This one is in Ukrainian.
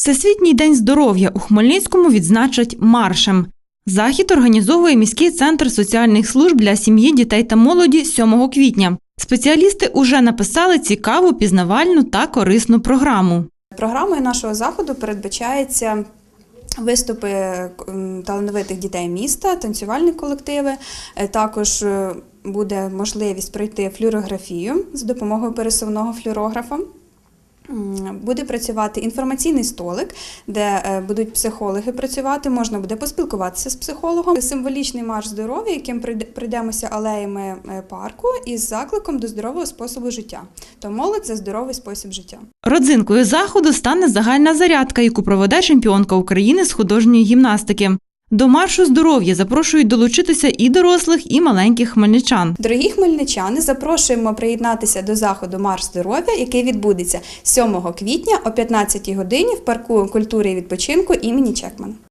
Всесвітній день здоров'я у Хмельницькому відзначать маршем. Захід організовує міський центр соціальних служб для сім'ї, дітей та молоді 7 квітня. Спеціалісти уже написали цікаву, пізнавальну та корисну програму. Програмою нашого заходу передбачається виступи талановитих дітей міста, танцювальні колективи. Е, Також е, буде можливість пройти флюорографію з допомогою пересувного флюорографа. Буде працювати інформаційний столик, де е, будуть психологи працювати. Можна буде поспілкуватися з психологом. Символічний марш здоров'я, яким пройдемося алеями е, парку із закликом до здорового способу життя. То молодь це здоровий спосіб життя. Родзинкою заходу стане загальна зарядка, яку проведе чемпіонка України з художньої гімнастики. До маршу здоров'я запрошують долучитися і дорослих, і маленьких хмельничан. Дорогі хмельничани, запрошуємо приєднатися до заходу Марш здоров'я, який відбудеться 7 квітня о 15 годині в парку культури і відпочинку імені Чекмана.